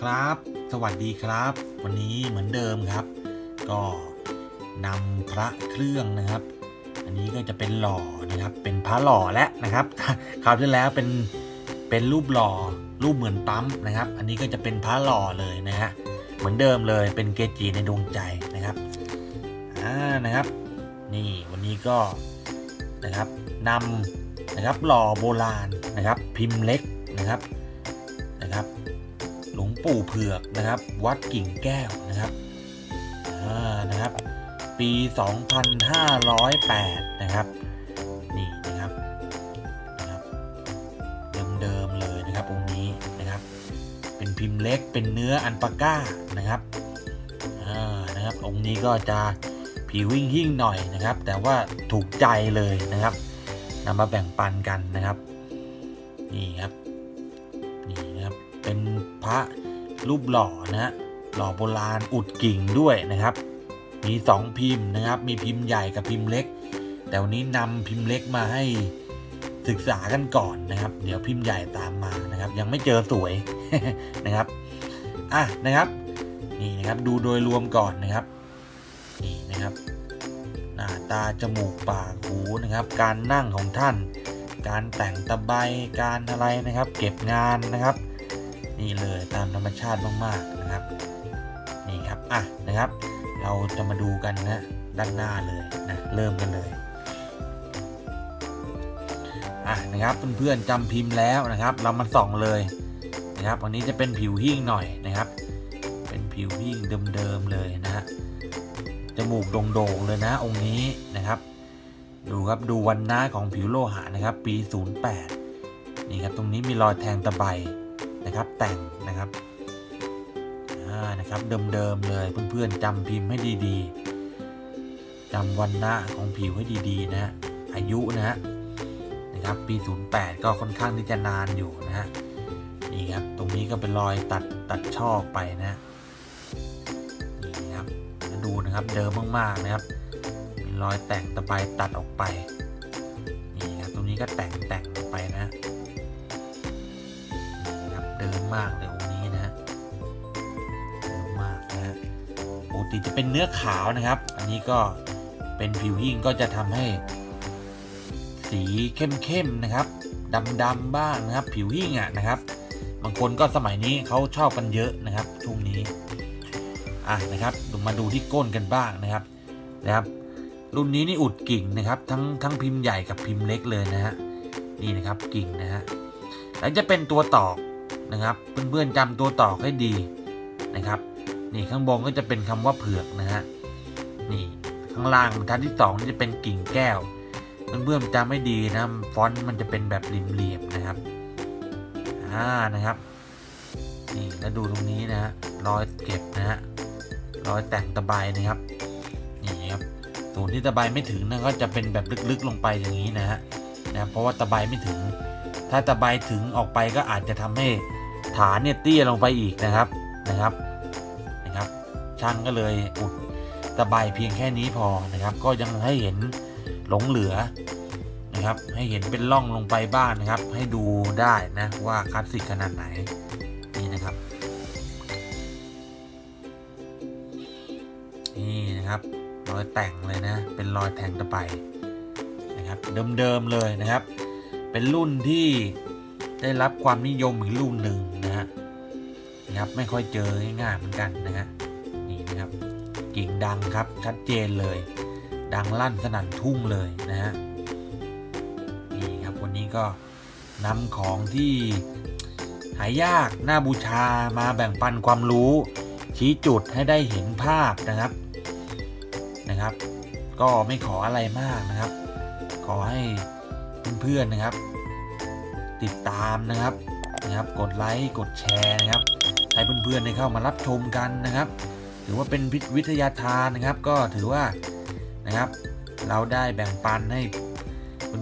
ครับ สวัสดีครับ วันนี้เหมือนเดิมครับ ก็นำพระเครื่องนะครับ อันนี้ก็จะเป็นหล่อนะครับ เป็นพระหล่อแล้วนะครับคราวที่แล้วเป็นเป็นรูปหล่อรูปเหมือนปั๊มนะครับ อันนี้ก็จะเป็นพระหล่อเลยนะฮะเหมือนเดิมเลยเป็นเกจิในดวงใจนะครับอ่านะครับ นี่วันนี้ก็นะครับนำนะครับหล่อโบราณนะครับ พิมพ์เล็กนะครับ ปู่เผือกนะครับ วัดกิ่งแก้วนะครับอ่านะครับ ปี 2508 นะครับ นี่นะครับนะครับเดิมๆเลยนะครับองค์นี้นะครับ เป็นพิมพ์เล็กเป็นเนื้ออันปาก้านะครับอ่านะครับองค์นี้ก็จะผิววิ่งหิ่งหน่อยนะครับ แต่ว่าถูกใจเลยนะครับนำมาแบ่งปันกันนะครับ นี่ครับนี่นะครับเป็นพระ รูปหล่อนะฮะหล่อโบราณอุดกิ่งด้วยนะครับ มี 2 พิมพ์นะครับ มีพิมพ์ใหญ่กับพิมพ์เล็ก แต่วันนี้นำพิมพ์เล็กมาให้ศึกษากันก่อนนะครับ เดี๋ยวพิมพ์ใหญ่ตามมานะครับ ยังไม่เจอสวยนะครับอะนะครับนี่นะครับดูโดยรวมก่อนนะครับนี่นะครับ หน้าตาจมูกปากหูนะครับ การนั่งของท่าน การแต่งตะไบการอะไรนะครับ เก็บงานนะครับ นี่เลยตามธรรมชาติมากๆนะครับนี่ครับอะนะครับ เราจะมาดูกันนะด้านหน้าเลยนะเริ่มกันเลยอะนะครับเพื่อนๆจำพิมพ์แล้วนะครับ เรามาส่องเลยนะครับวันนี้จะเป็นผิวหิ้งหน่อยนะครับ เป็นผิวหิ้งเดิมๆเลยนะฮะจมูกโด่งๆเลยนะองค์นี้นะครับ ดูครับดูวันหน้าของผิวโลหะนะครับ ปี 08นี่ครับตรงนี้มีรอยแทงตะไบ นะครับแต่งนะครับนะครับเดิมๆเลยเพื่อนๆจำพิมพ์ให้ดีๆจำวันหน้าของผิวให้ดีๆนะฮะอายุนะฮะนะครับปี 08 ก็ค่อนข้างที่จะนานอยู่นะฮะนี่ครับตรงนี้ก็เป็นรอยตัดตัดช่อไปนะนี่ครับดูนะครับเดิมมากๆนะครับมีรอยแต่งตะไบตัดออกไปนี่ครับตรงนี้ก็แต่งแต่งออกไปนะ เดิมมากเลยองค์นี้นะฮะเดิมมากนะฮะปกติจะเป็นเนื้อขาวนะครับ อันนี้ก็เป็นผิวหิ้งก็จะทำให้ สีเข้มๆนะครับดำๆบ้างนะครับ ผิวหิ้งอะนะครับ บางคนก็สมัยนี้เขาชอบกันเยอะนะครับช่วงนี้อะนะครับมาดูที่ก้นกันบ้างนะครับนะครับ รุ่นนี้นี่อุดกิ่งนะครับ ทั้งทั้งพิมพ์ใหญ่กับพิมพ์เล็กเลยนะฮะนี่นะครับกิ่งนะฮะแล้วจะเป็นตัวตอก นะครับ เพื่อนๆจำตัวต่อให้ดีนะครับ นี่ข้างบนก็จะเป็นคำว่าเผือกนะฮะนี่ข้างล่างบรรทัดที่สองนี่จะเป็นกิ่งแก้วเพื่อนๆจำให้ดีนะฟอนต์มันจะเป็นแบบริมเหลี่ยมนะครับอ่านะครับนี่แล้วดูตรงนี้นะฮะรอยเก็บนะฮะรอยแต่งตะไบนะครับนี่ครับส่วนที่ตะไบไม่ถึงนะก็จะเป็นแบบลึกๆลงไปอย่างนี้นะฮะนะเพราะว่าตะไบไม่ถึง ถ้าตะไบถึงออกไปก็อาจจะทำให้ ฐานเนี่ยเตี้ยลงไปอีกนะครับนะครับนะครับ ช่างก็เลยอุดตะไบเพียงแค่นี้พอนะครับ ก็ยังให้เห็นหลงเหลือนะครับ ให้เห็นเป็นร่องลงไปบ้างนนะครับ ให้ดูได้นะว่าคลาสสิกขนาดไหนนี่นะครับนี่นะครับรอยแต่งเลยนะ เป็นรอยแทงตะไบนะครับ เดิมๆเลยนะครับ เป็นรุ่นที่ ได้รับความนิยมอีกรุ่นหนึ่งนะฮะนะครับไม่ค่อยเจอง่ายๆเหมือนกันนะฮะนี่นะครับกิ่งดังครับชัดเจนเลย ดังลั่นสนั่นทุ่งเลยนะฮะนี่ครับวันนี้ก็นำของที่หายากน่าบูชามาแบ่งปันความรู้ ชี้จุดให้ได้เห็นภาพนะครับนะครับ ก็ไม่ขออะไรมากนะครับ ขอให้เพื่อนๆนะครับ ติดตามนะครับนะครับ กดไลค์กดแชร์นะครับให้เพื่อนๆได้เข้ามารับชมกันนะครับ ถือว่าเป็นวิทยาทานนะครับ ก็ถือว่านะครับ เราได้แบ่งปันให้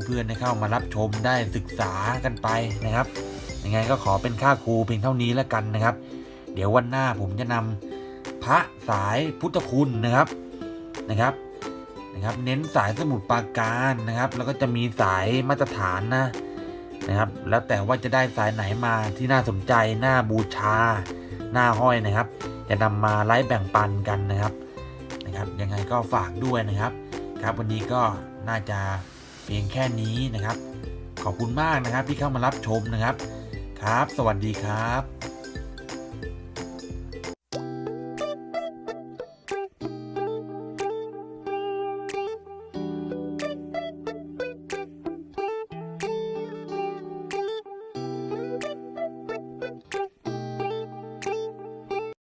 เพื่อนๆได้เข้ามารับชมได้ศึกษากันไปนะครับยังไงก็ขอเป็นค่าครูเพียงเท่านี้แล้วกันนะครับ เดี๋ยววันหน้าผมจะนำพระสายพุทธคุณนะครับนะครับนะครับ เน้นสายสมุดปราการนะครับ แล้วก็จะมีสายมาตรฐานนะ นะครับ แล้วแต่ว่าจะได้สายไหนมาที่น่าสนใจน่าบูชา หน้าห้อยนะครับ จะนำมาไลฟ์แบ่งปันกันนะครับนะครับ ยังไงก็ฝากด้วยนะครับ ครับวันนี้ก็น่าจะเพียงแค่นี้นะครับ ขอบคุณมากนะครับที่เข้ามารับชมนะครับ ครับ สวัสดีครับ